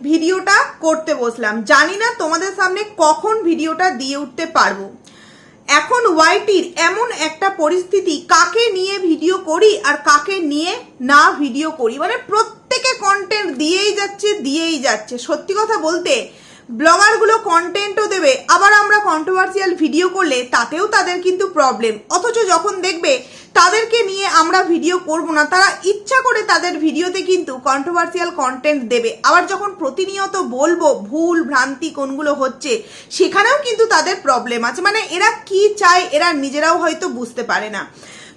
ভিডিওটা করতে বসলাম। জানি না তোমাদের সামনে কখন ভিডিওটা দিয়ে উঠতে পারব। এখন ওয়াইটির এমন একটা পরিস্থিতি, কাকে নিয়ে ভিডিও করি আর কাকে নিয়ে না ভিডিও করি? মানে প্রত্যেকে কন্টেন্ট দিয়েই যাচ্ছে দিয়েই যাচ্ছে। সত্যি কথা বলতে ব্লগারগুলো কন্টেন্টও দেবে। আবার আমরা কন্ট্রোভার্সিয়াল ভিডিও করলে তাতেও তাদের কিন্তু প্রবলেম অথচ যখন দেখবে তাদেরকে নিয়ে আমরা ভিডিও করব না, তারা ইচ্ছা করে তাদের ভিডিওতে কিন্তু কন্ট্রোভার্সিয়াল কন্টেন্ট দেবে। আবার যখন প্রতিনিয়ত বলব ভুল, ভ্রান্তি কোনগুলো হচ্ছে, সেখানেও কিন্তু তাদের প্রবলেম আছে। মানে এরা কি চায়, এরা নিজেরাও হয়তো বুঝতে পারে না।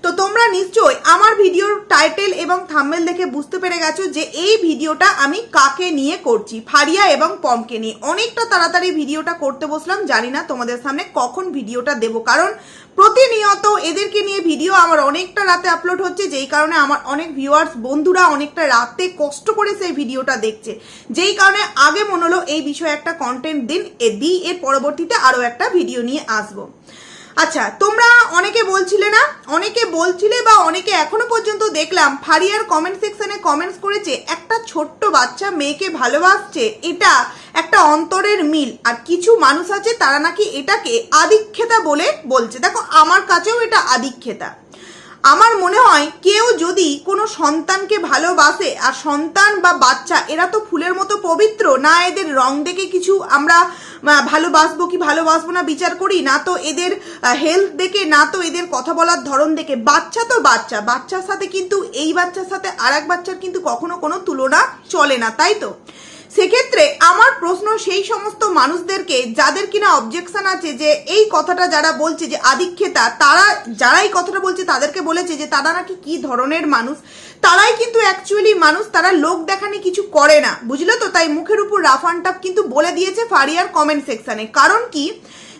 তো তোমরা নিশ্চয়ই আমার ভিডিওর টাইটেল এবং থাম্বেল দেখে বুঝতে পেরে গেছো যে এই ভিডিওটা আমি কাকে নিয়ে করছি, ফারিয়া এবং পমকে নিয়ে। অনেকটা তাড়াতাড়ি ভিডিওটা করতে বসলাম, জানি না তোমাদের সামনে কখন ভিডিওটা দেব, কারণ প্রতিনিয়ত এদেরকে নিয়ে ভিডিও আমার অনেকটা রাতে আপলোড হচ্ছে, যেই কারণে আমার অনেক ভিউয়ার্স বন্ধুরা অনেকটা রাতে কষ্ট করে সেই ভিডিওটা দেখছে। যেই কারণে আগে মনে হলো এই বিষয়ে একটা কন্টেন্ট দিন, এ দিই এর পরবর্তীতে আরও একটা ভিডিও নিয়ে আসব। আচ্ছা তোমরা অনেকে বলছিলে না? অনেকে বলছিলে বা অনেকে এখনও পর্যন্ত দেখলাম ফারিয়ার কমেন্ট সেকশনে কমেন্টস করেছে, একটা ছোট্ট বাচ্চা মেয়েকে ভালোবাসছে, এটা একটা অন্তরের মিল। আর কিছু মানুষ আছে তারা নাকি এটাকে আদিক্ষেতা বলে বলছে। দেখো, আমার কাছেও এটা আদিক্ষেতা। আমার মনে হয় কেউ যদি কোনো সন্তানকে ভালোবাসে আর সন্তান বা বাচ্চা, এরা তো ফুলের মতো পবিত্র, না এদের রং দেখে কিছু আমরা ভালোবাসবো কি ভালোবাসবো না বিচার করি, না তো এদের হেলথ দেখে, না তো এদের কথা বলার ধরন দেখে। বাচ্চা তো বাচ্চা, বাচ্চার সাথে কিন্তু, এই বাচ্চার সাথে আর এক বাচ্চার কিন্তু কখনো কোনো তুলনা চলে না, তাই তো? সেক্ষেত্রে আমার প্রশ্ন সেই সমস্ত মানুষদেরকে যাদের কিনা অবজেকশন আছে যে এই কথাটা যারা বলছে যে আদিক্ষেতা, তারা যারা এই কথাটা বলছে তাদেরকে বলেছে যে তারা নাকি কি ধরনের মানুষ? তারাই কিন্তু অ্যাকচুয়ালি মানুষ, তারা লোক দেখানি কিছু করে না। বুঝলো তো? তাই মুখের উপর টাপ কিন্তু বলে দিয়েছে ফারিয়ার কমেন্ট সেকশানে কারণ কি?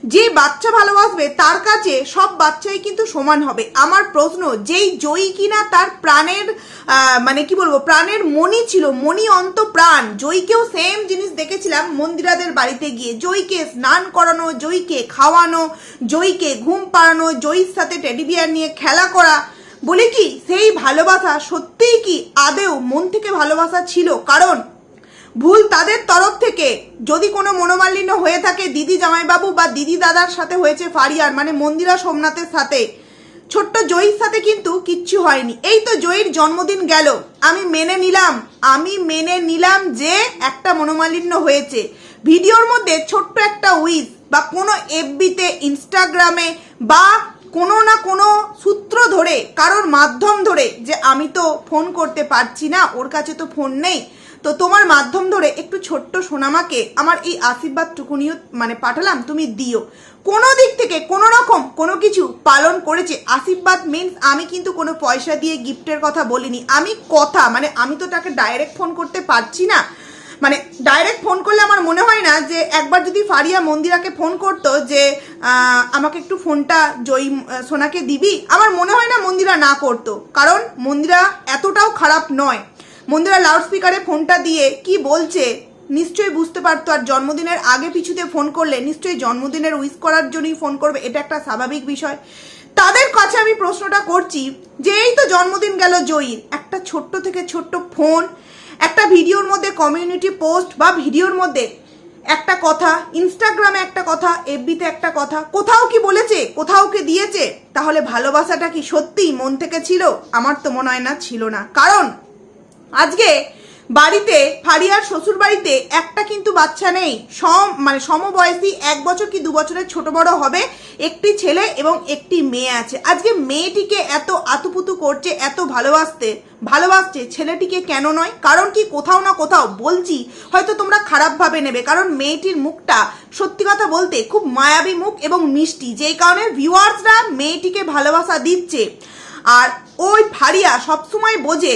যে বাচ্চা ভালোবাসবে, তার কাছে সব বাচ্চাই কিন্তু সমান হবে। আমার প্রশ্ন, যেই জয়ী কিনা তার প্রাণের মানে কি বলব, প্রাণের মনি ছিল মনি অন্ত প্রাণ জয়ীকেও সেম জিনিস দেখেছিলাম মন্দিরাদের বাড়িতে গিয়ে। জয়ীকে স্নান করানো, জয়ীকে খাওয়ানো, জয়ীকে ঘুম পাড়ানো, জয়ীর সাথে টেডি বিয়ার নিয়ে খেলা করা। বলে কি, সেই ভালোবাসা সত্যিই কি আদেও মন থেকে ভালোবাসা ছিল? কারণ ভুল তাদের তরফ থেকে। যদি কোনো মনোমালিন্য হয়ে থাকে, দিদি জামাইবাবু বা দিদি দাদার সাথে হয়েছে ফারিয়ার মানে মন্দিরা সোমনাথের সাথে। ছোট্ট জয়ীর সাথে কিন্তু কিচ্ছু হয়নি। এই তো জয়ীর জন্মদিন গেল। আমি মেনে নিলাম, আমি মেনে নিলাম যে একটা মনোমালিন্য হয়েছে। ভিডিওর মধ্যে ছোট্ট একটা উইজ বা কোনো এফবিতে, ইনস্টাগ্রামে বা কোনো না কোনো সূত্র ধরে, কারোর মাধ্যম ধরে যে আমি তো ফোন করতে পারছি না, ওর কাছে তো ফোন নেই। তো তোমার মাধ্যম ধরে একটু ছোট্ট সোনামাকে আমার এই আশীর্বাদটুকুনিও মানে পাঠালাম, তুমি দিও। কোনো দিক থেকে কোনো রকম কোনো কিছু পালন করেছে। আশীর্বাদ মিন্স আমি কিন্তু কোনো পয়সা দিয়ে গিফটের কথা বলিনি। আমি কথা মানে আমি তো তাকে ডাইরেক্ট ফোন করতে পারছি না। মানে ডাইরেক্ট ফোন করলে আমার মনে হয় না যে একবার যদি ফারিয়া মন্দিরাকে ফোন করতো যে আমাকে একটু ফোনটা জয়ী সোনাকে দিবি, আমার মনে হয় না মন্দিরা না করতো। কারণ মন্দিরা এতটাও খারাপ নয়। মন্দিরা লাউডস্পিকারে ফোনটা দিয়ে কি বলছে, নিশ্চয়ই বুঝতে পারতো আর জন্মদিনের আগে পিছুতে ফোন করলে নিশ্চয়ই জন্মদিনের উইশ করার জন্যই ফোন করবে, এটা একটা স্বাভাবিক বিষয়। তাদের কাছে আমি প্রশ্নটা করছি যে, এই তো জন্মদিন গেল জয়ীর, একটা ছোট্ট থেকে ছোট্ট ফোন, একটা ভিডিওর মধ্যে কমিউনিটি পোস্ট বা ভিডিওর মধ্যে একটা কথা ইনস্টাগ্রামে একটা কথা এফবিতে একটা কথা, কোথাও কি বলেছে, কোথাও কি দিয়েছে, তাহলে ভালোবাসাটা কি সত্যিই মন থেকে ছিল? আমার তো মনে হয় না, ছিল না। কারণ আজকে বাড়িতে ফারিয়ার শ্বশুর বাড়িতে একটা কিন্তু বাচ্চা নেই। সম মানে সমবয়সী এক বছর কি দু বছরের ছোট বড় হবে? একটি ছেলে এবং একটি মেয়ে আছে। আজকে মেয়েটিকে এত আতুপুতু করছে, এত ভালোবাসতে, ভালোবাসছে ছেলেটিকে কেন নয়? কারণ কি কোথাও না কোথাও বলছি, হয়তো তোমরা খারাপভাবে নেবে। কারণ মেয়েটির মুখটা সত্যি কথা বলতে খুব মায়াবী মুখ এবং মিষ্টি। যেই কারণে ভিউয়ার্সরা মেয়েটিকে ভালোবাসা দিচ্ছে। আর ওই ফারিয়া সবসময় বোঝে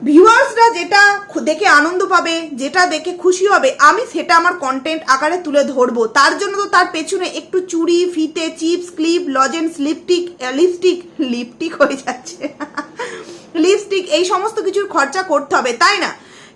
ভিউয়ার্সরা যেটা দেখে আনন্দ পাবে, যেটা দেখে খুশি হবে, আমি সেটা আমার কন্টেন্ট আকারে তুলে ধরবো। তার জন্য তো তার পেছনে একটু চুড়ি, ফিতে, chips, clip lozenge lipstick lipstick lipstick হয়ে যাচ্ছে। লিপস্টিক এই সমস্ত কিছুর খরচা করতে হবে, তাই না?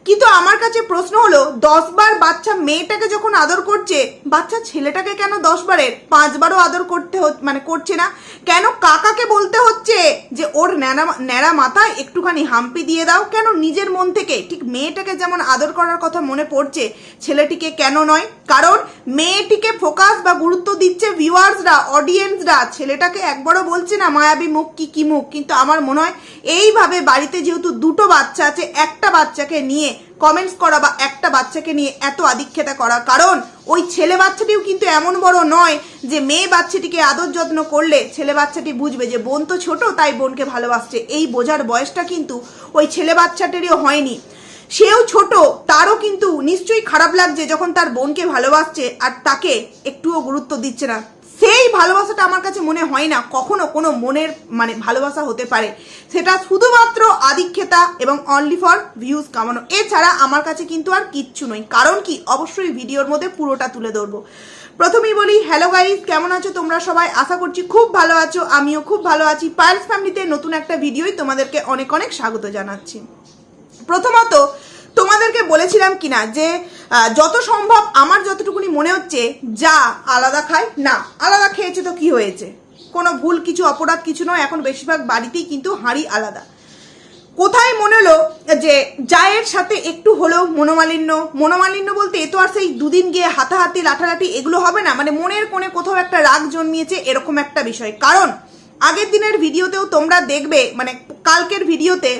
কিন্তু আমার কাছে প্রশ্ন হলো দশ বার বাচ্চা মেয়েটাকে যখন আদর করছে, বাচ্চা ছেলেটাকে কেন দশ বারের পাঁচবারও আদর করতে মানে করছে না। কেন কাকাকে বলতে হচ্ছে যে, ওর ন্যাড়া ন্যাড়া মাথায় একটুখানি হাম্পি দিয়ে দাও কেন নিজের মন থেকে? ঠিক মেয়েটাকে যেমন আদর করার কথা মনে পড়ছে, ছেলেটিকে কেন নয়? কারণ মেয়েটিকে ফোকাস বা গুরুত্ব দিচ্ছে ভিউয়ার্সরা, অডিয়েন্সরা। ছেলেটাকে একবারও বলছে না, মায়াবী মুখ, কি কি মুখ? কিন্তু আমার মনে হয়, এইভাবে বাড়িতে যেহেতু দুটো বাচ্চা আছে, একটা বাচ্চাকে নিয়ে কমেন্টস করা বা একটা বাচ্চাকে নিয়ে এত আদিক্ষেতা করা কারণ, ওই ছেলে বাচ্চাটিও কিন্তু এমন বড় নয় যে মেয়ে বাচ্চাটিকে আদর যত্ন করলে ছেলে বাচ্চাটি বুঝবে যে বোন তো ছোট, তাই বোনকে ভালোবাসছে। এই বোঝার বয়সটা কিন্তু ওই ছেলে বাচ্চাটিরও হয়নি। সেও ছোট, তারও কিন্তু নিশ্চয়ই খারাপ লাগছে যখন তার বোনকে ভালোবাসছে আর তাকে একটুও গুরুত্ব দিচ্ছে না। সেই ভালোবাসাটা আমার কাছে মনে হয় না কখনো কোনো মনের মানে ভালোবাসা হতে পারে। সেটা শুধুমাত্র আদিক্ষেতা এবং অনলি ফর ভিউজ কামানো। এছাড়া আমার কাছে কিন্তু আর কিচ্ছু নয়। কারণ কি? অবশ্যই ভিডিওর মধ্যে পুরোটা তুলে ধরবো। প্রথমেই বলি হ্যালো গাইস কেমন আছো তোমরা সবাই? আশা করছি খুব ভালো আছো। আমিও খুব ভালো আছি। পায়েলস ফ্যামিলিতে নতুন একটা ভিডিওই তোমাদেরকে অনেক অনেক স্বাগত জানাচ্ছি। প্রথমত, তোমাদেরকে বলেছিলাম কিনা যে যত সম্ভব আমার যতটুকুনি মনে হচ্ছে, যা আলাদা খায়, না। আলাদা খেয়েছে তো কি হয়েছে? কোনো ভুল, কিছু অপরাধ, কিছু নয়, এখন বেশিরভাগ বাড়িতেই কিন্তু হাঁড়ি আলাদা। কোথায় মনে হলো যে জায়ের সাথে একটু হলেও মনোমালিন্য? মনোমালিন্য বলতে এ তো আর সেই দুদিন গিয়ে হাতাহাতি লাঠালাঠি এগুলো হবে না। মানে মনের কোণে কোথাও একটা রাগ জন্মিয়েছে, এরকম একটা বিষয়। কারণ আগের দিনের ভিডিওতেও তোমরা দেখবে মানে কালকের ভিডিওতে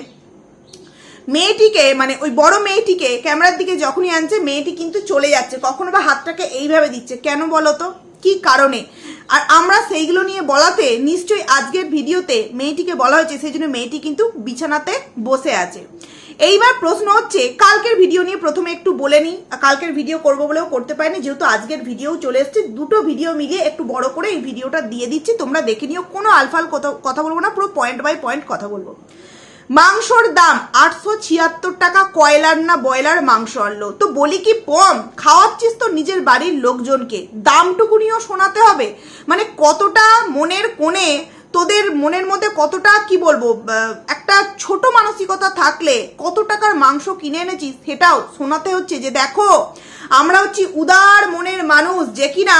মেয়েটিকে মানে ওই বড় মেয়েটিকে ক্যামেরার দিকে যখনই আনছে, মেয়েটি কিন্তু চলে যাচ্ছে। কখনো বা হাতটাকে এইভাবে দিচ্ছে। কেন বলো তো? কি কারণে? আর আমরা সেইগুলো নিয়ে বলাতে নিশ্চয়ই আজকের ভিডিওতে মেয়েটিকে বলা হয়েছে, সেই জন্য মেয়েটি কিন্তু বিছানাতে বসে আছে। এইবার প্রশ্ন হচ্ছে, কালকের ভিডিও নিয়ে প্রথমে একটু বলে নিই। কালকের ভিডিও করব বলেও করতে পারিনি, যেহেতু আজকের ভিডিও চলে এসেছে। দুটো ভিডিও মিলিয়ে একটু বড় করে এই ভিডিওটা দিয়ে দিচ্ছি। তোমরা দেখে নিও, কোনো আলফাল কথা বলব না, পুরো পয়েন্ট বাই পয়েন্ট কথা বলব। মাংসর দাম আটশো ছিয়াত্তর টাকা কয়লার না বয়লার মাংস আনলো। তো বলি কি, পম, খাওয়াচ্ছিস তো নিজের বাড়ির লোকজনকে। দামটুকুনিও শোনাতে হবে। মানে কতটা মনের কোণে, তোদের মনের মধ্যে কতটা, কি বলব একটা ছোট মানসিকতা থাকলে কত টাকার মাংস কিনে এনেছিস সেটাও শোনাতে হচ্ছে যে দেখো, আমরা হচ্ছি উদার মনের মানুষ যে কিনা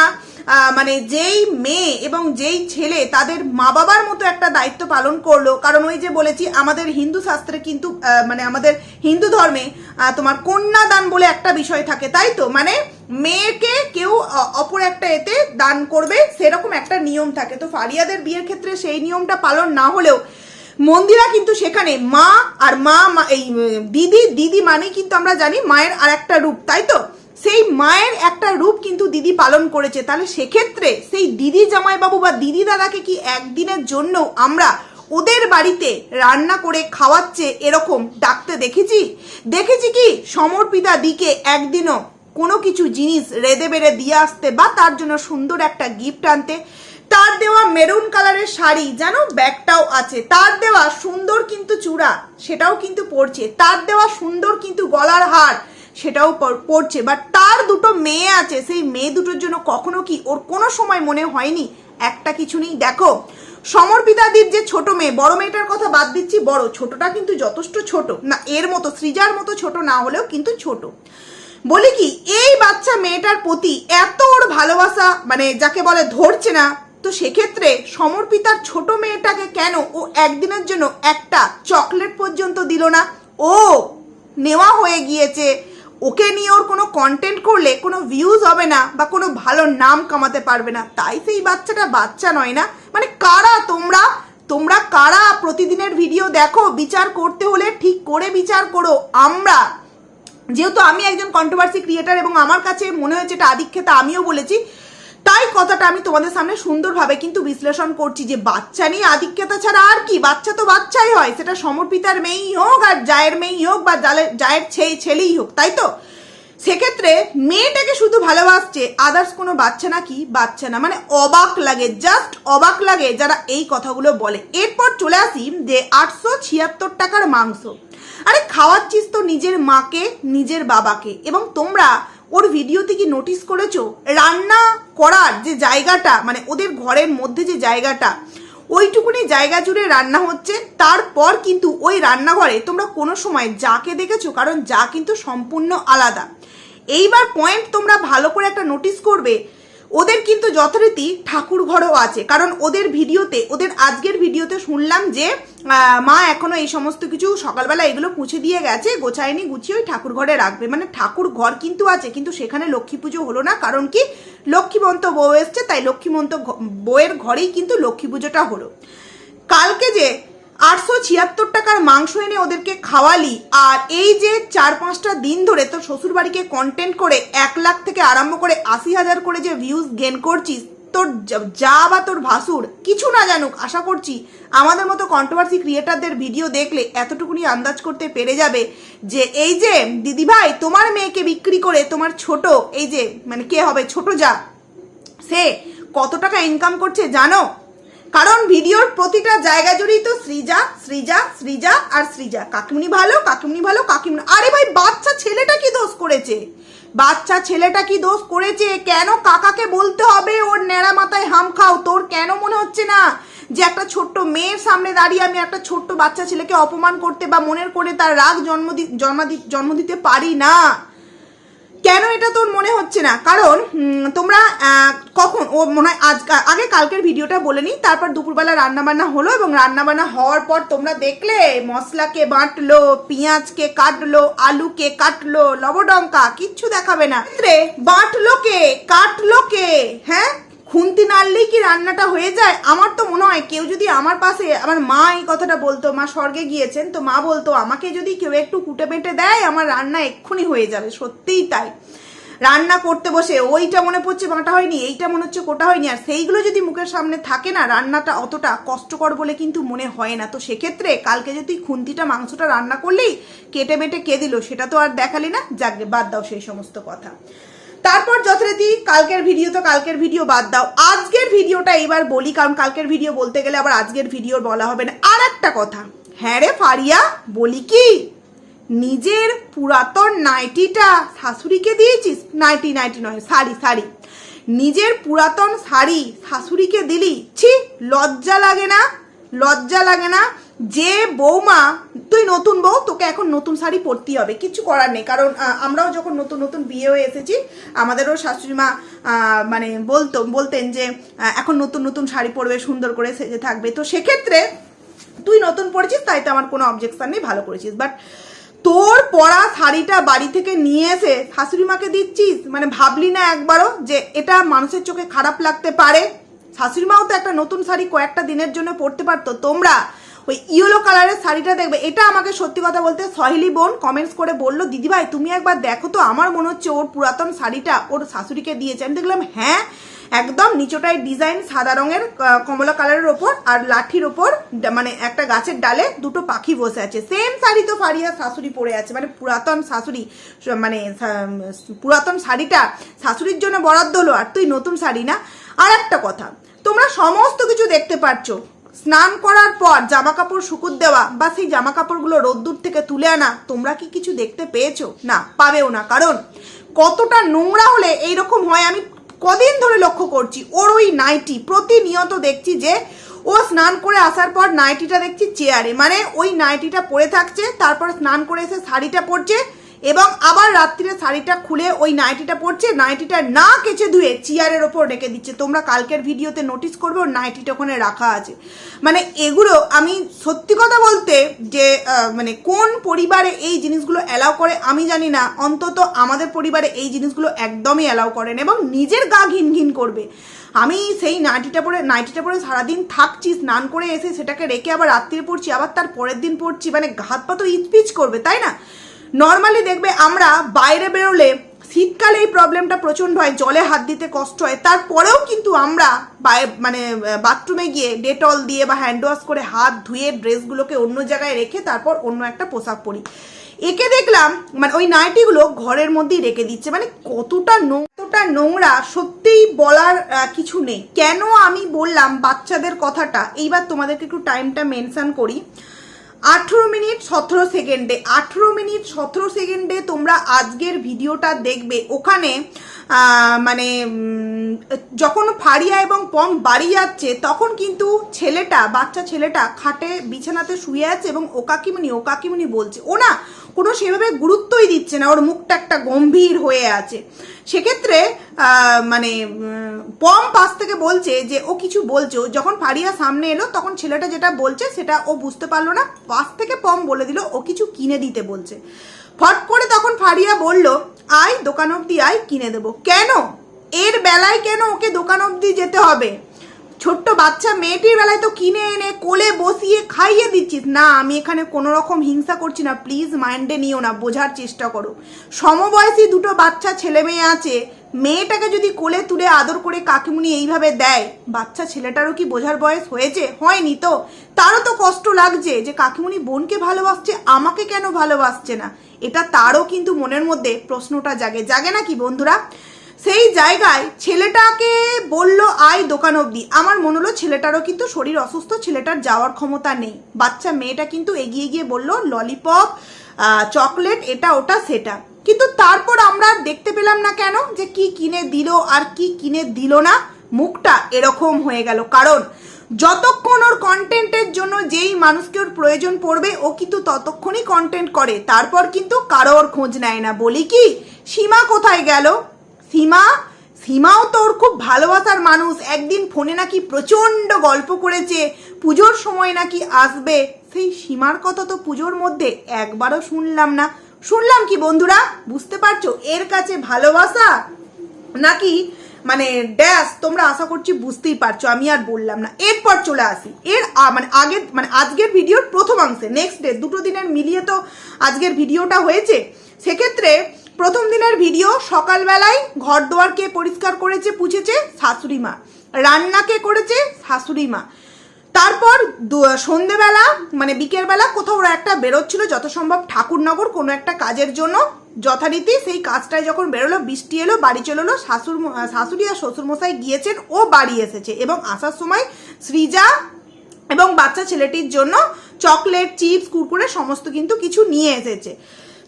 মানে যেই মেয়ে এবং যেই ছেলে তাদের মা বাবার মতো একটা দায়িত্ব পালন করল, কারণ ওই যে বলেছি, আমাদের হিন্দু শাস্ত্রে কিন্তু মানে আমাদের হিন্দু ধর্মে তোমার কন্যাদান বলে একটা বিষয় থাকে, তাই তো? মানে মেয়েকে কেউ অপর একটা এতে দান করবে, সেরকম একটা নিয়ম থাকে। তো ফারিয়াদের বিয়ের ক্ষেত্রে সেই নিয়মটা পালন না হলেও মন্দিরা কিন্তু সেখানে মা আর মা- এই দিদি দিদি মানে কিন্তু আমরা জানি মায়ের আর একটা রূপ, তাই তো? সেই মায়ের একটা রূপ কিন্তু দিদি পালন করেছে। তাহলে সেক্ষেত্রে সেই দিদি জামাইবাবু বা দিদি দাদাকে কি একদিনের জন্য আমরা ওদের বাড়িতে রান্না করে খাওয়াচ্ছে এরকম ডাকতে দেখেছি? দেখেছি কি সমর্পিতা দিকে একদিনও কোনো কিছু জিনিস রেদে বেড়ে দিয়ে আসতে বা তার জন্য সুন্দর একটা গিফট আনতে। তার দেওয়া মেরুন কালারের শাড়ি, যেন ব্যাগটাও আছে। তার দেওয়া সুন্দর কিন্তু চূড়া, সেটাও কিন্তু পরছে। তার দেওয়া সুন্দর কিন্তু গলার হার সেটাও পরছে বাট তার দুটো মেয়ে আছে, সেই মেয়ে দুটোর জন্য কখনো কি ওর কোনো সময় মনে হয়নি? একটা কিছু নেই। দেখো সমর্পিতাদির যে ছোট মেয়ে, বড় মেয়েটার কথা বাদ দিচ্ছি, বড়। ছোটটা কিন্তু যথেষ্ট ছোট। না, এর মতো, সৃজার মতো ছোট না হলেও কিন্তু ছোট। বলি কি, এই বাচ্চা মেয়েটার প্রতি এত ওর ভালোবাসা মানে যাকে বলে ধরছে না, তো সেক্ষেত্রে সমর্পিতার ছোট মেয়েটাকে কেন ও একদিনের জন্য একটা চকলেট পর্যন্ত দিল না? ও, নেওয়া হয়ে গিয়েছে। ওকে নিয়ে ওর কোনো কন্টেন্ট করলে কোনো ভিউজ হবে না বা কোনো ভালো নাম কামাতে পারবে না। তাই সেই বাচ্চাটা বাচ্চা নয় না। মানে কারা তোমরা? তোমরা কারা? প্রতিদিনের ভিডিও দেখো, বিচার করতে হলে ঠিক করে বিচার করো। আমরা, যেহেতু আমি একজন কন্ট্রোভার্সি ক্রিয়েটার এবং আমার কাছে মনে হয়েছে এটা আদিক্ষেতা, আমিও বলেছি তাই কথাটা আমি তোমাদের সামনে সুন্দরভাবে কিন্তু বিশ্লেষণ করছি যে বাচ্চা নিয়ে আধিক্যতা ছাড়া আর কি? বাচ্চা তো বাচ্চাই হয়। সেটা সমর্পিতার মেয়েই হোক আর জায়ের মেয়েই হোক বা জায়ের ছেলেই হোক, তাই তো? সেক্ষেত্রে মেয়েটাকে শুধু ভালোবাসছে আদার্স কোনো বাচ্চা নাকি বাচ্চা না। মানে অবাক লাগে জাস্ট অবাক লাগে যারা এই কথাগুলো বলে। এরপর চলে আসি যে আটশো ছিয়াত্তর টাকার মাংস। আরে খাওয়াচ্ছিস তো নিজের মাকে, নিজের বাবাকে। এবং তোমরা ওর ভিডিওতে কি নোটিস করেছ? রান্না করার যে জায়গাটা মানে ওদের ঘরের মধ্যে যে জায়গাটা, ওইটুকুনি জায়গা জুড়ে রান্না হচ্ছে। তারপর কিন্তু ওই রান্নাঘরে তোমরা কোনো সময় যাকে দেখেছ, কারণ যা কিন্তু সম্পূর্ণ আলাদা। এইবার পয়েন্ট তোমরা ভালো করে একটা নোটিস করবে ওদের কিন্তু যথারীতি ঠাকুর ঘরও আছে। কারণ ওদের ভিডিওতে, ওদের আজকের ভিডিওতে শুনলাম যে মা এখনও এই সমস্ত কিছু সকালবেলা এগুলো মুছে দিয়ে গেছে, গোছায়নি গুছিয়ে ওই ঠাকুর ঘরে রাখবে। মানে ঠাকুর ঘর কিন্তু আছে, কিন্তু সেখানে লক্ষ্মী পুজো হলো না, কারণ কি লক্ষ্মীমন্ত বউ এসছে, তাই লক্ষ্মীমন্ত বউয়ের ঘরেই কিন্তু লক্ষ্মী পুজোটা হলো। কালকে যে আটশো ছিয়াত্তর টাকার মাংস এনে ওদেরকে খাওয়ালি। আর এই যে চার পাঁচটা দিন ধরে তোর শ্বশুর বাড়িকে কন্টেন্ট করে এক লাখ থেকে আরম্ভ করে আশি হাজার করে যে ভিউজ গেন করছিস, তোর যা- যা বা তোর ভাসুর, কিছু না জানুক, আশা করছি আমাদের মতো কন্ট্রোভার্সি ক্রিয়েটারদের ভিডিও দেখলে এতটুকুনি আন্দাজ করতে পেরে যাবে যে এই যে, দিদিভাই, তোমার মেয়েকে বিক্রি করে তোমার ছোট, এই যে মানে কে হবে, ছোট যা, সে কত টাকা ইনকাম করছে জানো? কারণ ভিডিওর প্রতিটা জায়গা জুড়েই তো সৃজা সৃজা সৃজা আর সৃজা। কাকিমনি ভালো কাকিমনি ভালো, কাকিমনি আরে ভাই, বাচ্চা ছেলেটা কি দোষ করেছে? বাচ্চা ছেলেটা কি দোষ করেছে? কেন কাকাকে বলতে হবে? ওর ন্যাড়া মাথায় হাম খাও। তোর কেন মনে হচ্ছে না যে একটা ছোট্ট মেয়ের সামনে দাঁড়িয়ে আমি একটা ছোট্ট বাচ্চা ছেলেকে অপমান করতে বা মনের করে তার রাগ জন্ম জন্ম দিতে পারি না? কেন এটা তোর মনে হচ্ছে না? কারণ তোমরা কখন, ও মনে হয় আজ, আগে কালকের ভিডিওটা বলে নিই, তারপর দুপুরবেলা রান্নাবান্না হলো এবং রান্নাবান্না হওয়ার পর তোমরা দেখলে মশলাকে বাঁটলো, পেঁয়াজকে কাটলো, আলুকে কাটলো, লবডঙ্কা, কিচ্ছু দেখাবে না। বাঁটলো কে? কাটলো কে? হ্যাঁ? খুন্তি নাড়লেই কি রান্নাটা হয়ে যায়? আমার তো মনে হয় কেউ যদি আমার পাশে, আমার মা এই কথাটা বলতো, মা স্বর্গে গিয়েছেন, তো মা বলতো, আমাকে যদি কেউ একটু কুটে বেটে দেয়, আমার রান্না এক্ষুনি হয়ে যাবে। সত্যিই তাই। রান্না করতে বসে ওইটা মনে পড়ছে বাঁটা হয়নি, এইটা মনে হচ্ছে কোটা হয়নি, আর সেইগুলো যদি মুখের সামনে থাকে না, রান্নাটা অতটা কষ্টকর বলে কিন্তু মনে হয় না। তো সেক্ষেত্রে কালকে যদি খুন্তিটা, মাংসটা রান্না করলেই কেটে বেটে কে দিল, সেটা তো আর দেখালি না? যাকে, বাদ দাও সেই সমস্ত কথা। তারপর যথারীতি কালকের ভিডিও তো কালকের ভিডিও বাদ দাও। আজকের ভিডিওটা এবার বলি, কারণ কালকের ভিডিও বলতে গেলে আবার আজকের ভিডিও বলা হবে না। আর একটা কথা হ্যাঁ রে ফারিয়া, বলি কি? নিজের পুরাতন নাইটিটা শাশুড়িকে দিয়েছিস? নাইটি নাইটি নয়, শাড়ি শাড়ি। নিজের পুরাতন শাড়ি শাশুড়িকে দিলি? ছি, লজ্জা লাগে না, লজ্জা লাগে না। যে বৌমা, তুই নতুন বউ, তোকে এখন নতুন শাড়ি পরতেই হবে, কিছু করার নেই। কারণ আমরাও যখন নতুন নতুন বিয়ে হয়ে এসেছি, আমাদেরও শাশুড়ি মা মানে বলতো, বলতেন যে এখন নতুন নতুন শাড়ি পরবে, সুন্দর করে সেজে থাকবে। তো সেক্ষেত্রে তুই নতুন পড়েছিস তাই তো আমার কোনো অবজেকশন নেই, ভালো করেছিস। বাট তোর পরা শাড়িটা বাড়ি থেকে নিয়ে এসে শাশুড়ি মাকে দিচ্ছিস মানে ভাবলি না একবারও যে এটা মানুষের চোখে খারাপ লাগতে পারে? শাশুড়ি মাও তো একটা নতুন শাড়ি কয়েকটা দিনের জন্য পরতে পারতো। তোমরা ওই ইয়েলো কালারের শাড়িটা দেখবে। এটা আমাকে সত্যি কথা বলতে সহেলি বোন কমেন্টস করে বলল, দিদিভাই, তুমি একবার দেখো তো, আমার মনে হচ্ছে ওর পুরাতন শাড়িটা ওর শাশুড়িকে দিয়েছে। আমি দেখলাম হ্যাঁ একদম নিচটায় ডিজাইন সাদা রঙের কমলা কালারের ওপর আর লাঠির ওপর মানে একটা গাছের ডালে দুটো পাখি বসে আছে। সেম শাড়ি তো ফারিয়া শাশুড়ি পরে আছে। মানে পুরাতন শাশুড়ি মানে পুরাতন শাড়িটা শাশুড়ির জন্য বরাদ্দ হলো, আর তুই নতুন শাড়ি না। আর একটা কথা, তোমরা সমস্ত কিছু দেখতে পাচ্ছ স্নান করার পর জামা কাপড় শুকুর দেওয়া বা সেই জামা কাপড়গুলো রোদ্দুর থেকে তুলে আনা, তোমরা কি কিছু দেখতে পেয়েছ? না, পাবেও না, কারণ কতটা নোংরা হলে এইরকম হয় আমি কদিন ধরে লক্ষ্য করছি। ওর ওই নাইটি, প্রতিনিয়ত দেখছি যে ও স্নান করে আসার পর নাইটিটা দেখছি চেয়ারে মানে ওই নাইটিটা পরে থাকছে, তারপর স্নান করে এসে শাড়িটা পরছে এবং আবার রাত্রিরে শাড়িটা খুলে ওই নাইটিটা পরছে, নাইটিটা না কেচে ধুয়ে চেয়ারের ওপর রেখে দিচ্ছে। তোমরা কালকের ভিডিওতে নোটিস করবে, ওর নাইটিটা ওখানে রাখা আছে। মানে এগুলো আমি সত্যি কথা বলতে যে মানে কোন পরিবারে এই জিনিসগুলো অ্যালাউ করে আমি জানি না। অন্তত আমাদের পরিবারে এই জিনিসগুলো একদমই অ্যালাউ করেন এবং নিজের গা ঘিন ঘিন করবে। আমি সেই নাইটিটা পরে নাইটিটা পরে সারাদিন থাকছি, স্নান করে এসে সেটাকে রেখে আবার রাত্রিরে পড়ছি আবার তার পরের দিন পড়ছি মানে হাত পা তো ইচপিচ করবে, তাই না? নর্মালি দেখবে আমরা বাইরে বেরোলে শীতকালে এই প্রবলেমটা প্রচণ্ড হয়, জলে হাত দিতে কষ্ট হয়। তারপরেও কিন্তু আমরা মানে বাথরুমে গিয়ে ডেটল দিয়ে বা হ্যান্ড ওয়াশ করে হাত ধুয়ে ড্রেসগুলোকে অন্য জায়গায় রেখে তারপর অন্য একটা পোশাক পরি। একে দেখলাম মানে ওই নাইটিগুলো ঘরের মধ্যেই রেখে দিচ্ছে। মানে কতটা কতটা নোংরা, সত্যিই বলার কিছু নেই। কেন আমি বললাম বাচ্চাদের কথাটা? এইবার তোমাদেরকে একটু টাইমটা মেনশান করি। আঠেরো মিনিট সতেরো সেকেন্ডে, আঠেরো মিনিট সতেরো সেকেন্ডে তোমরা আজকের ভিডিওটা দেখবে। ওখানে মানে যখন ফারিয়া এবং পং বাড়ি যাচ্ছে, তখন কিন্তু ছেলেটা, বাচ্চা ছেলেটা খাটে বিছানাতে শুয়ে আছে এবং ও কাকিমনি ও কাকিমুনি বলছে ও না কোনো সেভাবে গুরুত্বই দিচ্ছে না, ওর মুখটা একটা গম্ভীর হয়ে আছে। সেক্ষেত্রে মানে পম পাশ থেকে বলছে যে, ও কিছু বলছে। যখন ফারিয়া সামনে এলো, তখন ছেলেটা যেটা বলছে, সেটা ও বুঝতে পারল না। পাশ থেকে পম বলে দিল, ও কিছু কিনে দিতে বলছে। ফট করে তখন ফারিয়া বলল, আয়, দোকান অব্দি আয়, কিনে দেবো। কেন? এর বেলায় কেন ওকে দোকান অব্দি যেতে হবে? ছোট্ট বাচ্চা মেয়েটির বেলায় তো কিনে এনে কোলে বসিয়ে খাইয়ে দিচ্ছিস। না, আমি এখানে কোনো রকম হিংসা করছি না। প্লিজ মাইন্ডে নিও না, বোঝার চেষ্টা করো। সমবয়সী দুটো বাচ্চা ছেলে মেয়ে আছে। মেয়েটাকে যদি কোলে তুলে আদর করে কাকিমুনি এইভাবে দেয়, বাচ্চা ছেলেটারও কি বোঝার বয়স হয়েছে? হয়নি তো। তারও তো কষ্ট লাগছে যে কাকিমুনি বোনকে ভালোবাসছে, আমাকে কেন ভালোবাসছে না? এটা তারও কিন্তু মনের মধ্যে প্রশ্নটা জাগে। জাগে নাকি বন্ধুরা? সেই জায়গায় ছেলেটাকে বলল, আয় দোকান অবধি। আমার মনে হলো ছেলেটারও কিন্তু শরীর অসুস্থ, ছেলেটার যাওয়ার ক্ষমতা নেই। বাচ্চা মেয়েটা কিন্তু এগিয়ে গিয়ে বলল ললিপপ চকলেট এটা, ওটা, সেটা। কিন্তু তারপর আমরা দেখতে পেলাম না কেন যে কি কিনে দিল আর কি কিনে দিল না। মুখটা এরকম হয়ে গেল। কারণ যতক্ষণ ওর কন্টেন্টের জন্য যেই মানুষকে ওর প্রয়োজন পড়বে, ও কিন্তু ততক্ষণই কন্টেন্ট করে। তারপর কিন্তু কারোর খোঁজ নেয় না। বলি কি, সীমা কোথায় গেল? সীমা, সীমাও তোর খুব ভালোবাসার মানুষ। একদিন ফোনে নাকি প্রচণ্ড গল্প করেছে, পুজোর সময় নাকি আসবে। সেই সীমার কথা তো পুজোর মধ্যে একবারও শুনলাম না। শুনলাম কি বন্ধুরা, বুঝতে পারছ? এর কাছে ভালোবাসা নাকি মানে ড্যাশ? তোমরা আশা করছি বুঝতেই পারছ, আমি আর বললাম না। এরপর চলে আসি। এর মানে আগের মানে আজকের ভিডিওর প্রথম অংশে নেক্সট ডে দুটো দিনের মিলিয়ে তো আজকের ভিডিওটা হয়েছে। সেক্ষেত্রে প্রথম দিনের ভিডিও সকালবেলায় ঘর দুয়ার কে পরিষ্কার করেছে, পুছেছে? শাশুড়ি মা। রান্না কে করেছে? শাশুড়ি মা। তারপর সন্ধেবেলা মানে বিকেলবেলা কোথাও ওরা একটা বেরোচ্ছিল যত সম্ভব ঠাকুরনগর কোনো একটা কাজের জন্য। যথারীতি সেই কাজটায় যখন বেরোলো, বৃষ্টি এলো, বাড়ি চলে এলো শাশুর শাশুড়ি আর শ্বশুরমশাই গিয়েছেন ও বাড়ি এসেছে এবং আসার সময় সৃজা এবং বাচ্চা ছেলেটির জন্য চকলেট, চিপস, কুরকুরে সমস্ত কিন্তু কিছু নিয়ে এসেছে।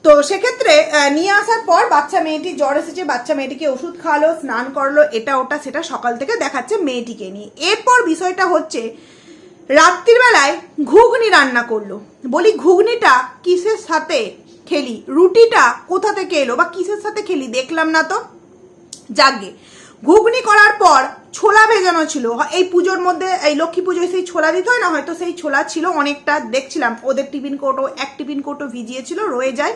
তো সেক্ষেত্রে নিয়ে আসার পর বাচ্চা মেয়েটি, জ্বর এসেছে, বাচ্চা মেয়েটিকে ওষুধ খাওয়ালো, স্নান করল, এটা ওটা সেটা সকাল থেকে দেখাচ্ছে মেয়েটিকে নিয়ে। এরপর বিষয়টা হচ্ছে, রাত্রির বেলায় ঘুগনি রান্না করল। বলি, ঘুগনিটা কিসের সাথে খেলি? রুটিটা কোথা থেকে এলো বা কিসের সাথে খেলি? দেখলাম না তো? যাগে ঘুগনি করার পর ছোলা ভেজানো ছিল। এই পুজোর মধ্যে, এই লক্ষ্মী পুজোয় সেই ছোলা দিতে হয় না? হয়তো সেই ছোলা ছিল অনেকটা, দেখছিলাম। ওদের টিফিন কোটো, এক টিফিন কোটো ভিজিয়েছিল, রয়ে যায়।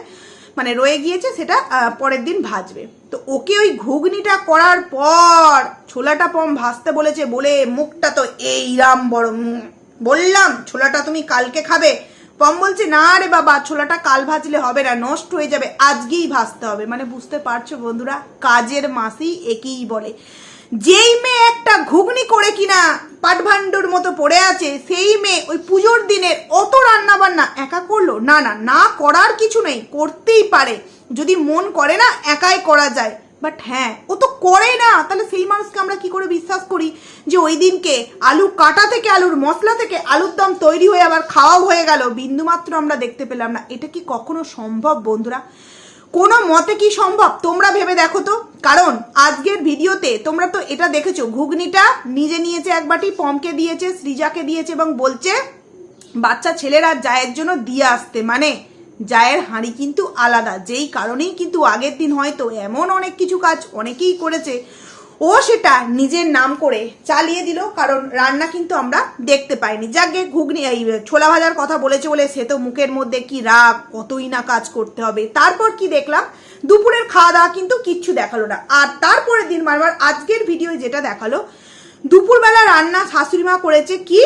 মানে রয়ে গিয়েছে, সেটা পরের দিন ভাজবে। তো ওকে ওই ঘুগনিটা করার পর ছোলাটা পম ভাজতে বলেছে, বলে মুখটা তো এইরাম বড় বললাম, ছোলাটা তুমি কালকে খাবে। পম বলছে, না রে বাবা, ছোলাটা কাল ভাজলে হবে না, নষ্ট হয়ে যাবে, আজকেই ভাজতে হবে। মানে বুঝতে পারছ বন্ধুরা, কাজের মাসি একেই বলে। যেই মেয়ে একটা ঘুগনি করে কিনা পাটভাণ্ডুর মতো পড়ে আছে, সেই মেয়ে ওই পুজোর দিনের অত রান্না বান্না একা করল? না না না করার কিছু নেই, করতেই পারে। যদি মন করে না, একাই করা যায়। বাট হ্যাঁ ও তো করে না। তাহলে সেই মানুষকে আমরা কি করে বিশ্বাস করি যে ওই দিনকে আলু কাটা থেকে আলুর মশলা থেকে আলুর দম তৈরি হয়ে আবার খাওয়াও হয়ে গেল? বিন্দুমাত্র আমরা দেখতে পেলাম না। এটা কি কখনো সম্ভব বন্ধুরা? কোনো মতে কি সম্ভব? তোমরা ভেবে দেখো তো। কারণ আজকের ভিডিওতে তোমরা তো এটা দেখেছ, ঘুগনিটা নিজে নিয়েছে এক বাটি, পমকে দিয়েছে, সৃজাকে দিয়েছে এবং বলছে, বাচ্চা ছেলেরা জায়ের জন্য দিয়ে আসতে। মানে জায়ের হাঁড়ি কিন্তু আলাদা। যেই কারণেই কিন্তু আগের দিন হয়তো এমন অনেক কিছু কাজ অনেকেই করেছে। ও সেটা নিজের নাম করে চালিয়ে দিল, কারণ রান্না কিন্তু আমরা দেখতে পাইনি। যাকে ঘুগনি, এই ছোলা ভাজার কথা বলেছে বলে সে তো মুখের মধ্যে কি রাগ, কতই না কাজ করতে হবে। তারপর কি দেখলাম? দুপুরের খাওয়া দাওয়া কিন্তু কিচ্ছু দেখাল না। আর তারপরের দিন বারবার আজকের ভিডিও যেটা দেখাল দুপুরবেলা রান্না শাশুড়ি মা করেছে কি?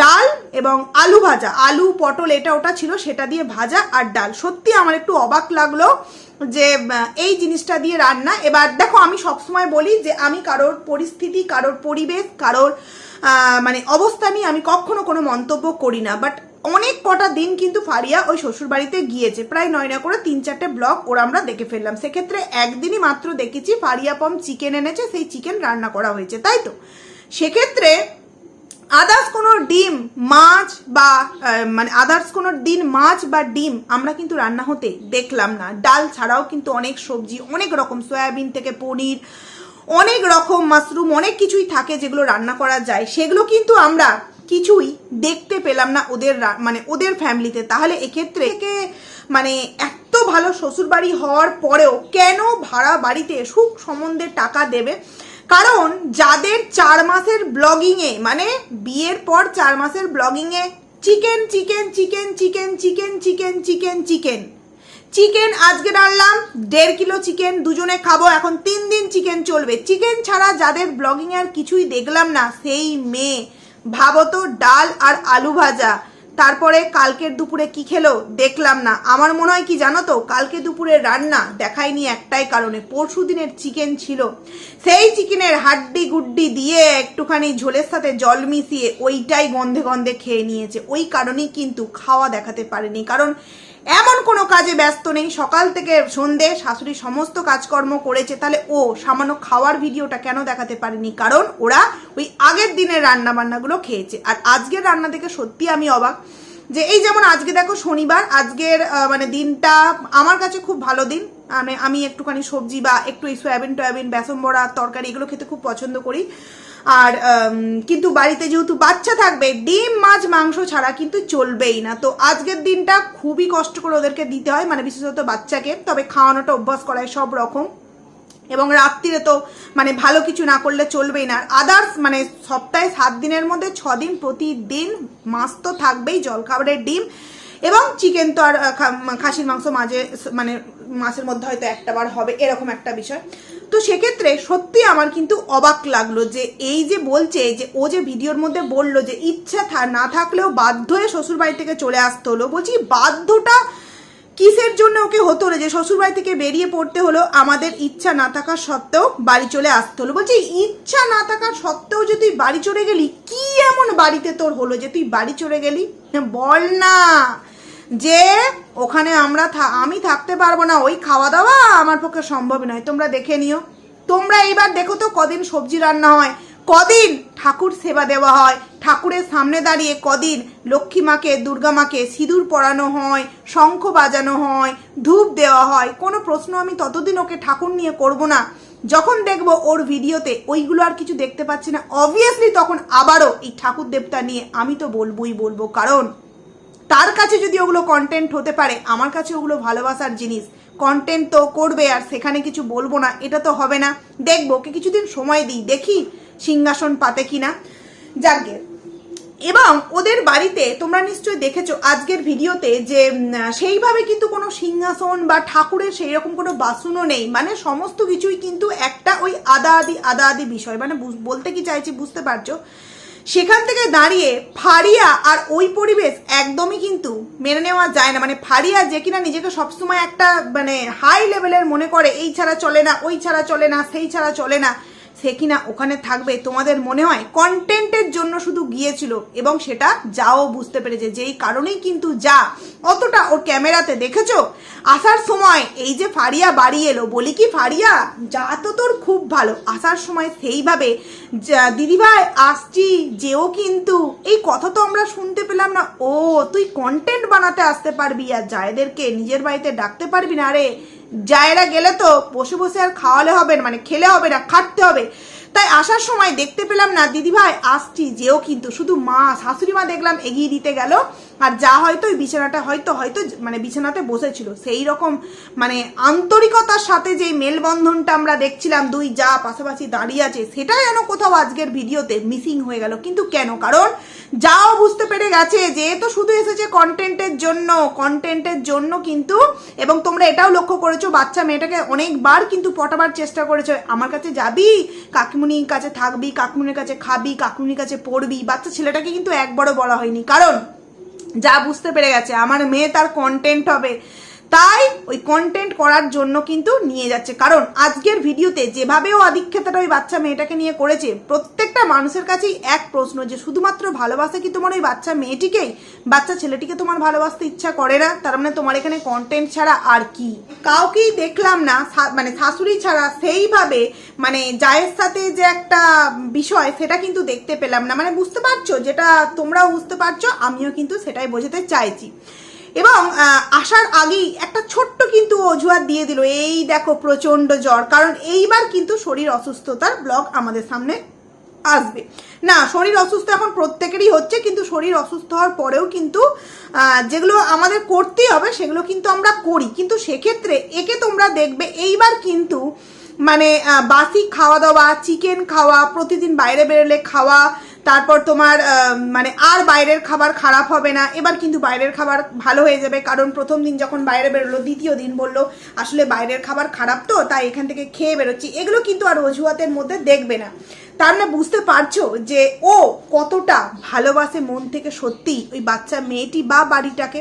ডাল এবং আলু ভাজা। আলু, পটল, এটা ওটা ছিল, সেটা দিয়ে ভাজা আর ডাল। সত্যি আমার একটু অবাক লাগল যে এই জিনিসটা দিয়ে রান্না। এবার দেখো, আমি সবসময় বলি যে, আমি কারোর পরিস্থিতি, কারোর পরিবেশ, কারোর মানে অবস্থা নিয়ে আমি কখনো কোনো মন্তব্য করি না। বাট অনেক কটা দিন কিন্তু ফারিয়া ওই শ্বশুর বাড়িতে গিয়েছে। প্রায় নয় না করে তিন চারটে ব্লক ওরা আমরা দেখে ফেললাম। সেক্ষেত্রে একদিনই মাত্র দেখেছি ফারিয়া পম চিকেন এনেছে, সেই চিকেন রান্না করা হয়েছে, তাই তো? সেক্ষেত্রে আদার্স কোনো ডিম, মাছ বা মানে আদার্স কোনো দিন মাছ বা ডিম আমরা কিন্তু রান্না হতে দেখলাম না। ডাল ছাড়াও কিন্তু অনেক সবজি, অনেক রকম সয়াবিন থেকে পনির, অনেক রকম মাশরুম, অনেক কিছুই থাকে যেগুলো রান্না করা যায়। সেগুলো কিন্তু আমরা কিছুই দেখতে পেলাম না ওদের মানে ওদের ফ্যামিলিতে তাহলে এক্ষেত্রে মানে এত ভালো শ্বশুরবাড়ি হওয়ার পরেও কেন ভাড়া বাড়িতে সুখ সম্বন্ধে টাকা দেবে? কারণ যাদের চার মাসের ব্লগিংয়ে মানে বিয়ের পর চার মাসের ব্লগিংয়ে chicken chicken chicken chicken chicken chicken chicken chicken. Chicken আজকে রান্নাম দেড় কিলো চিকেন, দুজনে খাব, এখন তিন দিন চিকেন চলবে। চিকেন ছাড়া যাদের ব্লগিং আর কিছুই দেখলাম না, সেই মেয়ে। ভাবো তো ডাল আর আলু ভাজা। তারপরে কালকের দুপুরে কি খেলো দেখলাম না। আমার মনে হয় কি জানো তো, কালকে দুপুরে রান্না দেখায়নি একটাই কারণে। পরশু দিনের চিকেন ছিল। সেই চিকেনের হাড্ডি গুড্ডি দিয়ে একটুখানি ঝোলের সাথে জল মিশিয়ে ওইটাই গন্ধে গন্ধে খেয়ে নিয়েছে। ওই কারণেই কিন্তু খাওয়া দেখাতে পারেনি। কারণ এমন কোনো কাজে ব্যস্ত নেই। সকাল থেকে সন্ধে শাশুড়ি সমস্ত কাজকর্ম করেছে। তাহলে ও সামান্য খাওয়ার ভিডিওটা কেন দেখাতে পারেনি? কারণ ওরা ওই আগের দিনের রান্না বান্নাগুলো খেয়েছে। আর আজকের রান্না থেকে সত্যি আমি অবাক। যে এই যেমন আজকে দেখো শনিবার, আজকের মানে দিনটা আমার কাছে খুব ভালো দিন। মানে আমি একটুখানি সবজি বা একটু এই সয়াবিন টয়াবিন, বেসন বড়া, তরকারি এগুলো খেতে খুব পছন্দ করি। আর কিন্তু বাড়িতে যেহেতু বাচ্চা থাকবে, ডিম, মাছ, মাংস ছাড়া কিন্তু চলবেই না। তো আজকের দিনটা খুবই কষ্ট করে ওদেরকে দিতে হয় মানে বিশেষত বাচ্চাকে। তবে খাওয়ানোটা অভ্যাস করায় সব রকম। এবং রাত্রিরে তো মানে ভালো কিছু না করলে চলবেই না। আর আদার্স মানে সপ্তাহে সাত দিনের মধ্যে ছ দিন প্রতিদিন মাছ তো থাকবেই, জলখাবারের ডিম এবং চিকেন তো আর খাসির মাংস মাঝে মানে মাসের মধ্যে হয়তো একটা বার হবে, এরকম একটা বিষয়। তো সেক্ষেত্রে সত্যি আমার কিন্তু অবাক লাগল যে এই যে বলছে যে ও যে ভিডিওর মধ্যে বলল যে ইচ্ছা না থাকলেও বাধ্য হয়ে শ্বশুর বাড়ি থেকে চলে আসতে হলো, বলছি বাধ্যটা কিসের জন্য ওকে হতো হলো যে শ্বশুরবাড়ি থেকে বেরিয়ে পড়তে হলো, আমাদের ইচ্ছা না থাকা সত্ত্বেও বাড়ি চলে আসতে হলো। বলছি, ইচ্ছা না থাকার সত্ত্বেও যে তুই বাড়ি চলে গেলি, কি এমন বাড়িতে তোর হলো যে তুই বাড়ি চলে গেলি? বল না। যে ওখানে আমরা আমি থাকতে পারব না, ওই খাওয়া দাওয়া আমার পক্ষে সম্ভব নয়। তোমরা দেখে নিও। তোমরা এইবার দেখো তো কদিন সবজি রান্না হয়। কদিন ঠাকুর সেবা দেওয়া হয়। ঠাকুরের সামনে দাঁড়িয়ে কদিন লক্ষ্মী মাকে, দুর্গা মাকে সিঁদুর পরানো হয়, শঙ্খ বাজানো হয়, ধূপ দেওয়া হয়। কোনো প্রশ্ন আমি ততদিন ওকে ঠাকুর নিয়ে করব না। যখন দেখব ওর ভিডিওতে ওইগুলো আর কিছু দেখতে পাচ্ছি না অবভিয়াসলি তখন আবারও এই ঠাকুর দেবতা নিয়ে আমি তো বলবোই বলব। কারণ তার কাছে যদি ওগুলো কন্টেন্ট হতে পারে, আমার কাছে ওগুলো ভালোবাসার জিনিস। কন্টেন্ট তো করবে আর সেখানে কিছু বলব না, এটা তো হবে না। দেখব কিছুদিন সময় দিই, দেখি সিংহাসন পাতে কিনা? যাকে এবং ওদের বাড়িতে তোমরা নিশ্চয়ই দেখেছ, আজকের ভিডিওতে যে সেইভাবে কিন্তু কোনো সিংহাসন বা ঠাকুরের সেই রকম কোনো বাসনও নেই। মানে সমস্ত কিছুই কিন্তু একটা ওই আদা আদি আদা আদি বিষয়। মানে বলতে কি চাইছি বুঝতে পারছ? সেখান থেকে দাঁড়িয়ে ফারিয়া আর ওই পরিবেশ একদমই কিন্তু মেনে নেওয়া যায় না। মানে ফারিয়া যে কিনা নিজেকে সবসময় একটা মানে হাই লেভেলের মনে করে, এই ছাড়া চলে না, ওই ছাড়া চলে না, সেই ছাড়া চলে না। সে কিনা ওখানে থাকবে তোমাদের মনে হয়? কন্টেন্টের জন্য শুধু গিয়েছিল এবং সেটা যাও বুঝতে পেরেছে, যেই কারণেই কিন্তু যা। অতটা ওর ক্যামেরাতে দেখেছ? আসার সময় এই যে ফারিয়া বাড়ি এলো, বলি কি ফারিয়া? যা তো তোর খুব ভালো। আসার সময় সেইভাবে দিদিভাই আসছি, যেও কিন্তু। এই কথা তো আমরা শুনতে পেলাম না। ও, তুই কন্টেন্ট বানাতে আসতে পারবি আর জায়দেরকে নিজের বাড়িতে ডাকতে পারবি না আরে জায়রা গেলে তো বসে বসে আর খাওয়ালে হবে না মানে খেলে হবে না, খাটতে হবে। তাই আসার সময় দেখতে পেলাম না, দিদিভাই, আসছি, যেও কিন্তু। শুধু মা, শাশুড়ি মা দেখলাম, এগিয়ে দিতে গেল। আর যা হয়তো ওই বিছানাটা হয়তো হয়তো মানে বিছানাতে বসেছিল, সেই রকম মানে আন্তরিকতার সাথে যে মেলবন্ধনটা আমরা দেখছিলাম, দুই যা পাশাপাশি দাঁড়িয়ে আছে, সেটা যেন কোথাও আজকের ভিডিওতে মিসিং হয়ে গেল। কিন্তু কেন? কারণ যাও বুঝতে পেরে গেছে যে তো শুধু এসেছে কন্টেন্টের জন্য কন্টেন্টের জন্য কিন্তু, এবং তোমরা এটাও লক্ষ্য করেছ, বাচ্চা মেয়েটাকে অনেকবার কিন্তু পটাবার চেষ্টা করেছ, আমার কাছে যাবি, কাকিমুনির কাছে থাকবি, কাকিমুনির কাছে খাবি, কাকিমুনির কাছে পড়বি, বাচ্চা ছেলেটাকে কিন্তু একবারও বলা হয়নি। কারণ যা বুঝতে পেরে গেছে। আমার মেয়ে তার কন্টেন্ট হবে। তাই ওই কন্টেন্ট করার জন্য কিন্তু নিয়ে যাচ্ছে। কারণ আজকের ভিডিওতে যেভাবে ও আধিক্ষেতাটা ওই বাচ্চা মেয়েটাকে নিয়ে করেছে, প্রত্যেকটা মানুষের কাছেই এক প্রশ্ন যে, শুধুমাত্র ভালোবাসে কি তোমার ওই বাচ্চা মেয়েটিকেই? বাচ্চা ছেলেটিকে তোমার ভালোবাসতে ইচ্ছা করে না? তার মানে তোমার এখানে কন্টেন্ট ছাড়া আর কি? কাউকেই দেখলাম না মানে শাশুড়ি ছাড়া সেইভাবে মানে জায়ের সাথে যে একটা বিষয় সেটা কিন্তু দেখতে পেলাম না। মানে বুঝতে পারছ? যেটা তোমরাও বুঝতে পারছ, আমিও কিন্তু সেটাই বোঝাতে চাইছি। এবং আসার আগেই একটা ছোট্ট কিন্তু অজুহাত দিয়ে দিল, এই দেখো প্রচণ্ড জ্বর। কারণ এইবার কিন্তু শরীর অসুস্থতার ব্লগ আমাদের সামনে আসবে। না, শরীর অসুস্থ এখন প্রত্যেকেরই হচ্ছে, কিন্তু শরীর অসুস্থ হওয়ার পরেও কিন্তু যেগুলো আমাদের করতেই হবে, সেগুলো কিন্তু আমরা করি। কিন্তু সেক্ষেত্রে একে তোমরা দেখবে, এইবার কিন্তু মানে বাসি খাওয়া দাওয়া, চিকেন খাওয়া, প্রতিদিন বাইরে বেরোলে খাওয়া তারপর তোমার মানে আর বাইরের খাবার খারাপ হবে না। এবার কিন্তু বাইরের খাবার ভালো হয়ে যাবে, কারণ প্রথম দিন যখন বাইরে বেরোলো, দ্বিতীয় দিন বলল, আসলে বাইরের খাবার খারাপ তো, তাই এখান থেকে খেয়ে বেরোচ্ছি। এগুলো কিন্তু আর অজুহাতের মধ্যে দেখবে না। তার মানে বুঝতে পারছ যে ও কতটা ভালোবাসে মন থেকে সত্যি ওই বাচ্চা মেয়েটি বা বাড়িটাকে।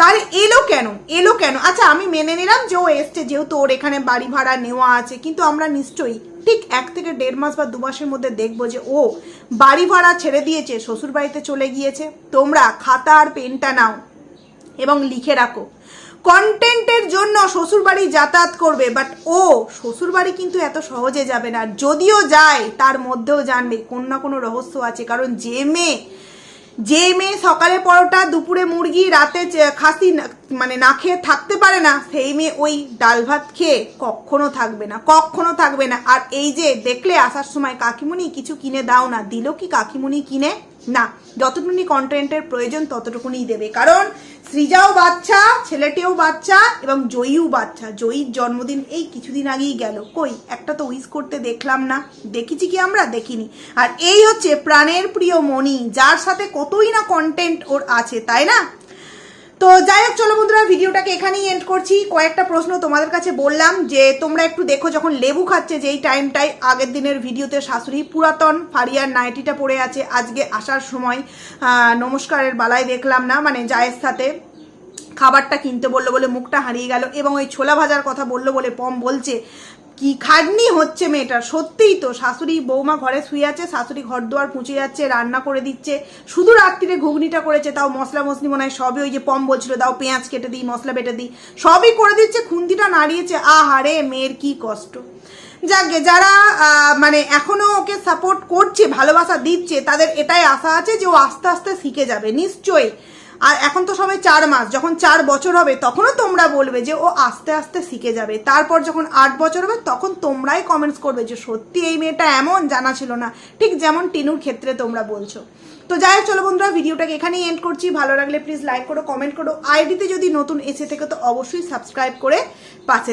তার এলো কেন? এলো কেন? আচ্ছা আমি মেনে নিলাম যে ও এসছে, যেহেতু ওর এখানে বাড়ি ভাড়া নেওয়া আছে, কিন্তু আমরা নিশ্চয়ই ঠিক এক থেকে দেড় মাস বা দু মাসের মধ্যে দেখব যে, ও বাড়ি ভাড়া ছেড়ে দিয়েছে শ্বশুর বাড়িতে চলে গিয়েছে। তোমরা খাতা আর পেনটা নাও এবং লিখে রাখো। কন্টেন্টের জন্য শ্বশুরবাড়ি যাতায়াত করবে বাট ও শ্বশুরবাড়ি কিন্তু এত সহজে যাবে না। যদিও যায়, তার মধ্যেও জানবে, কোন না কোনো রহস্য আছে। কারণ যে মেয়ে যে মেয়ে সকালে পরোটা, দুপুরে মুরগি, রাতে খাসি মানে না খেয়ে থাকতে পারে না, সেই মেয়ে ওই ডাল ভাত খেয়ে কখনো থাকবে না, কখনো থাকবে না। আর এই যে দেখলে আসার সময় কাকিমুনি কিছু কিনে দাও না, দিল কি কাকিমুনি কিনে? না, যতটুকুনি কন্টেন্টের প্রয়োজন ততটুকুনি দেবে। কারণ সৃজাও বাচ্চা, ছেলেটিও বাচ্চা এবং জয়ীও বাচ্চা। জয়ীর জন্মদিন এই কিছুদিন আগেই গেল। কই, একটা তো উইস করতে দেখলাম না। দেখেছি কি আমরা? দেখিনি। আর এই হচ্ছে প্রাণের প্রিয় মণি, যার সাথে কতই না কন্টেন্ট ওর আছে, তাই না? তো যাই হোক, চলো বন্ধুরা, ভিডিওটাকে এখানেই এন্ড করছি। কয়েকটা প্রশ্ন তোমাদের কাছে বললাম যে, তোমরা একটু দেখো যখন লেবু খাচ্ছে যেই টাইমটাই আগের দিনের ভিডিওতে শাশুড়ি পুরাতন ফারিয়ার নাইটিটা পড়ে আছে, আজকে আসার সময় নমস্কারের বালায় দেখলাম না মানে জায়ের সাথে খাবারটা কিনতে বলল বলে মুখটা হারিয়ে গেল এবং ওই ছোলা ভাজার কথা বলল বলে পম বলছে কি খাটনি হচ্ছে মেয়েটার সত্যিই তো। শাশুড়ি বৌমা ঘরে শুয়ে আছে, শাশুড়ি ঘর দুয়ার পুঁছে যাচ্ছে, রান্না করে দিচ্ছে, শুধু রাত্রিরে ঘুগনিটা করেছে, তাও মশলা মশলি মনে হয় সবই ওই যে পম বলছিল, দাও পেঁয়াজ কেটে দিই, মশলা বেটে দিই, সবই করে দিচ্ছে, খুন্তিটা নাড়িয়েছে, আহারে মেয়ের কি কষ্ট। যাকে যারা মানে এখনও ওকে সাপোর্ট করছে, ভালোবাসা দিচ্ছে, তাদের এটাই আশা আছে যে ও আস্তে আস্তে শিখে যাবে, নিশ্চয়ই। আর এখন তো সবাই চার মাস, যখন চার বছর হবে তখনও তোমরা বলবে যে ও আস্তে আস্তে শিখে যাবে। তারপর যখন আট বছর হবে তখন তোমরাই কমেন্টস করবে যে সত্যি এই মেয়েটা এমন জানা ছিল না। ঠিক যেমন টিনুর ক্ষেত্রে তোমরা বলছো। তো যাই হোক, চলো বন্ধুরা, ভিডিওটাকে এখানেই এন্ড করছি। ভালো লাগলে প্লিজ লাইক করো কমেন্ট করো। আইডিতে যদি নতুন এসে থেকে তো অবশ্যই সাবস্ক্রাইব করে পাশে